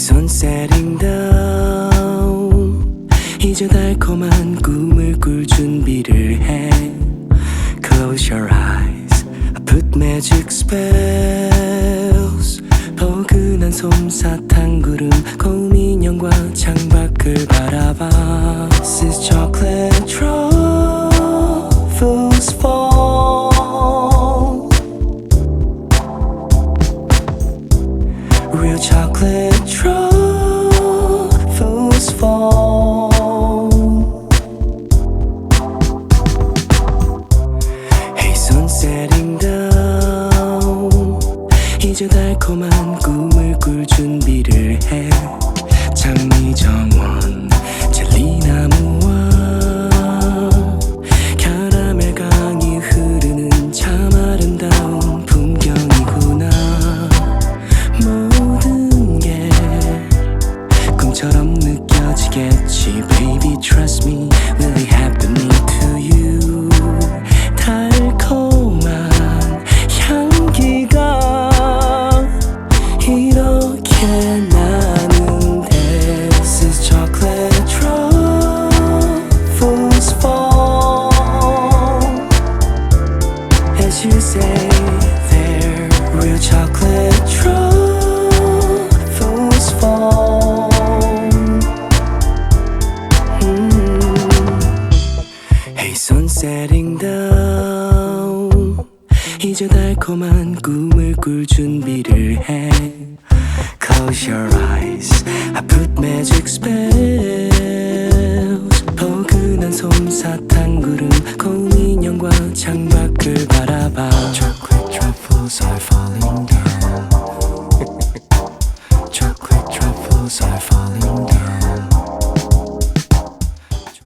sun setting down 이제 달콤한 꿈을 꿀 준비를 해 Close your eyes put magic spells 포근한 솜사탕 구름 고운 인형과 창밖을 바라봐 This is chocolate truffles 달콤한 꿈을 꿀 준비를 해장 꿈처럼 느껴지겠지 Baby trust me really happening to you 달콤한 향기가 이렇게 나는데 This is chocolate truffles fall As you say there Real chocolate setting down 이제 달콤한 꿈을 꿀 준비를 해 Close your eyes I put magic spells 포근한 솜사탕 구름 고운 인형과 창밖을 바라봐 Chocolate truffles are falling down Chocolate truffles are falling